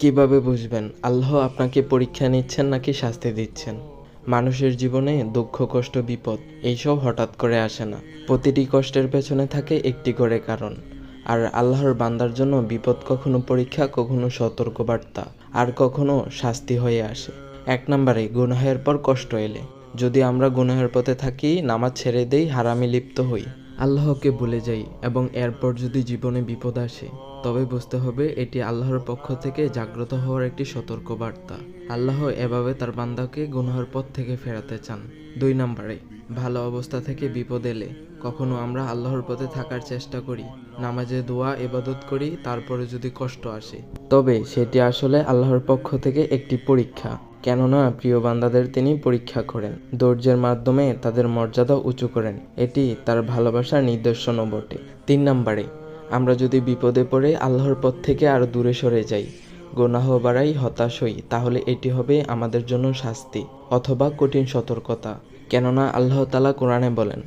কীভাবে বুঝবেন? আল্লাহ আপনাকে পরীক্ষা নিচ্ছেন নাকি শাস্তি দিচ্ছেন? মানুষের জীবনে দুঃখ, কষ্ট, বিপদ, এইসব হঠাৎ করে আসে না। প্রতিটি কষ্টের পেছনে থাকে একটি করে কারণ। আর আল্লাহর বান্দার জন্য বিপদ কখনো পরীক্ষা, কখনো সতর্কবার্তা, আর কখনো শাস্তি হয়ে আসে। এক নম্বরে, গুনাহের পর কষ্ট এলে। যদি আমরা গুনাহের পথে থাকি, নামাজ ছেড়ে দেই, হারামি লিপ্ত হই আল্লাহকে ভুলে যাই এবং এরপর যদি জীবনে বিপদ আসে, তবে বুঝতে হবে এটি আল্লাহর পক্ষ থেকে জাগ্রত হওয়ার একটি সতর্ক বার্তা আল্লাহ এভাবে তার বান্দাকে গুনাহের পথ থেকে ফেরাতে চান। দুই নম্বরে, ভালো অবস্থা থেকে বিপদ এলে কখনো আমরা আল্লাহর পথে থাকার চেষ্টা করি, নামাজে দোয়া এবাদত করি, তারপরে যদি কষ্ট আসে। তবে সেটি আসলে আল্লাহর পক্ষ থেকে একটি পরীক্ষা। কেননা প্রিয় বান্দাদের তিনি পরীক্ষা করেন, ধৈর্যের মাধ্যমে তাদের মর্যাদা উঁচু করেন। এটি তার ভালোবাসার নিদর্শনও বটে। তিন নম্বরে, আমরা যদি বিপদে পড়ে আল্লাহর পথ থেকে আরও দূরে সরে যাই, গুনাহ বাড়াই, হতাশ হই, তাহলে এটি হবে আমাদের জন্য শাস্তি অথবা কঠিন সতর্কতা। কেননা আল্লাহ তালা কোরআনে বলেন,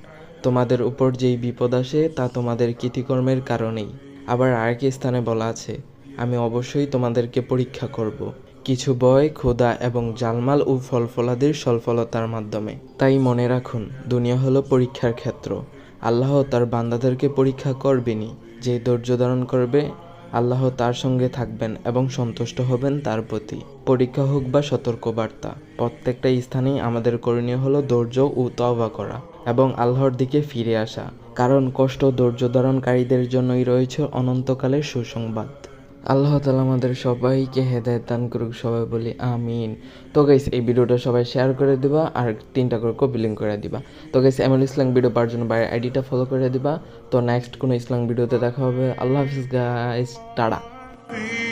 তোমাদের উপর যেই বিপদ আসে, তা তোমাদের কৃতিকর্মের কারণেই। আবার আরেক স্থানে বলা আছে, আমি অবশ্যই তোমাদেরকে পরীক্ষা করব। কিছু বয়, ক্ষুধা এবং জালমাল ও ফলফলাদির সলফলতার মাধ্যমে। তাই মনে রাখুন, দুনিয়া হলো পরীক্ষার ক্ষেত্র। আল্লাহ তার বান্দাদেরকে পরীক্ষা করবেনই। যে ধৈর্য ধারণ করবে, আল্লাহ তার সঙ্গে থাকবেন এবং সন্তুষ্ট হবেন তার প্রতি। পরীক্ষা হোক বা সতর্কবার্তা, প্রত্যেকটা স্থানেই আমাদের করণীয় হলো ধৈর্য ও তওবা করা এবং আল্লাহর দিকে ফিরে আসা। কারণ কষ্ট ধৈর্য ধারণকারীদের জন্যই রয়েছে অনন্তকালের সুসংবাদ। আল্লাহ তালা আমাদের সবাইকে হেদায়ত দান করুক, সবাই বলি আমিন। তো গাইস এই ভিডিওটা সবাই শেয়ার করে দিবা আর তিনটা করে কপি লিঙ্ক করে দিবা। তো গাইস এমন ইসলাম ভিডিও পাওয়ার জন্য বাইরের আইডিটা ফলো করে দিবা। তো নেক্সট কোনো ইসলাম ভিডিওতে দেখা হবে। আল্লাহ হাফিজ গাইস be